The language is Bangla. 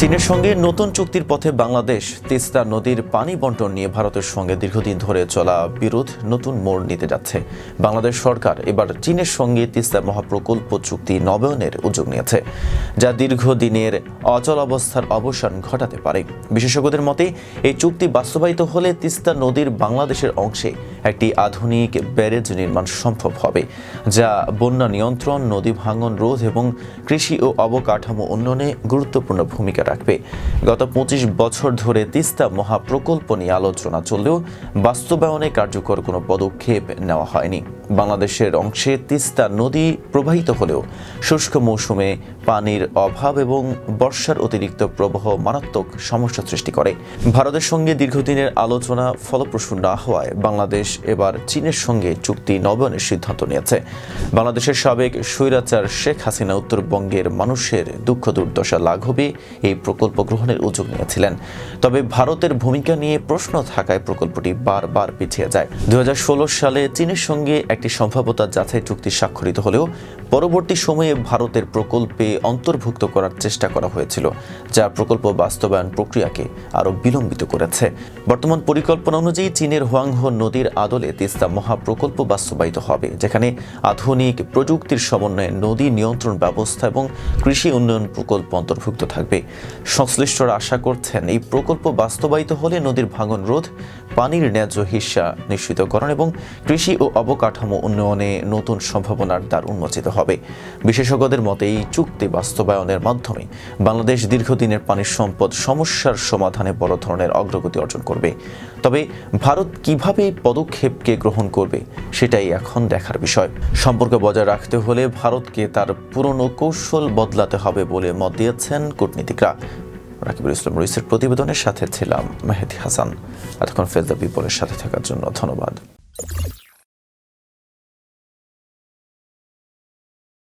চীনের সঙ্গে নতুন চুক্তির পথে বাংলাদেশ তিস্তা নদীর পানি বন্টন নিয়ে ভারতের সঙ্গে দীর্ঘদিন ধরে চলা বিরোধ নতুন মোড় নিতে যাচ্ছে। বাংলাদেশ সরকার এবার চীনের সঙ্গে তিস্তা মহাপ্রকল্প চুক্তি নবায়নের উদ্যোগ নিয়েছে, যা দীর্ঘদিনের অচল অবস্থার অবসান ঘটাতে পারে। বিশেষজ্ঞদের মতে, এই চুক্তি বাস্তবায়িত হলে তিস্তা নদীর বাংলাদেশের অংশে একটি আধুনিক ব্যারেজ নির্মাণ সম্ভব হবে, যা বন্যা নিয়ন্ত্রণ, নদী ভাঙন, রোধ এবং কৃষি ও অবকাঠামো উন্নয়নে গুরুত্বপূর্ণ ভূমিকা রাখবে। গত পঁচিশ বছর ধরে তিস্তা মহাপ্রকল্প নিয়ে আলোচনা চললেও বাস্তবায়নে কার্যকর কোনো পদক্ষেপ নেওয়া হয়নি। বাংলাদেশের অংশে তিস্তা নদী প্রবাহিত হলেও শুষ্ক মৌসুমে পানির অভাব এবং বর্ষার অতিরিক্ত প্রবাহ মারাত্মক সমস্যা সৃষ্টি করে। ভারতের সঙ্গে দীর্ঘদিনের আলোচনা ফলপ্রসূ না হওয়ায় বাংলাদেশ এবার চীনের সঙ্গে চুক্তি নবায়নের সিদ্ধান্ত নিয়েছে। বাংলাদেশের সাবেক স্বৈরাচার শেখ হাসিনা উত্তরবঙ্গের মানুষের দুঃখ দুর্দশা লাঘবে এই প্রকল্প গ্রহণের উদ্যোগ নিয়েছিলেন। তবে ভারতের ভূমিকা নিয়ে প্রশ্ন থাকায় প্রকল্পটি বারবার পিছিয়ে যায়। দু সালে চীনের সঙ্গে একটি সম্ভাব্যতা যাচাই চুক্তি স্বাক্ষরিত হলেও পরবর্তী সময়ে ভারতের প্রকল্পে অন্তর্ভুক্ত করার চেষ্টা করা হয়েছিল, যা প্রকল্প বাস্তবায়ন প্রক্রিয়াকে আরও বিলম্বিত করেছে। বর্তমান পরিকল্পনা অনুযায়ী চীনের হোয়াংহো নদীর আদলে তিস্তা মহাপ্রকল্প বাস্তবায়িত হবে, যেখানে আধুনিক প্রযুক্তির সমন্বয়ে নদী নিয়ন্ত্রণ ব্যবস্থা এবং কৃষি উন্নয়ন প্রকল্প অন্তর্ভুক্ত থাকবে। সংশ্লিষ্টরা আশা করছেন, এই প্রকল্প বাস্তবায়িত হলে নদীর ভাঙন রোধ পানির ন্যায্য হিস্সা নিশ্চিতকরণ এবং কৃষি ও অবকাঠামো উন্নয়নে নতুন সম্ভাবনার দ্বার উন্মোচিত হবে। বিশেষজ্ঞদের মতে, এই চুক্তি বাস্তবায়নের মাধ্যমে বাংলাদেশ দীর্ঘদিনের পানির সম্পদ সমস্যার সমাধানে বড় ধরনের অগ্রগতি অর্জন করবে। তবে ভারত কীভাবে পদক্ষেপকে গ্রহণ করবে, সেটাই এখন দেখার বিষয়। সম্পর্ক বজায় রাখতে হলে ভারতকে তার পুরনো কৌশল বদলাতে হবে বলে মত দিয়েছেন কূটনীতিকরা। রাকিবুল ইসলাম রুইসের প্রতিবেদনের সাথে ছিলাম মেহেদি হাসান। এতক্ষণ ফেজদা পিপলের সাথে থাকার জন্য ধন্যবাদ।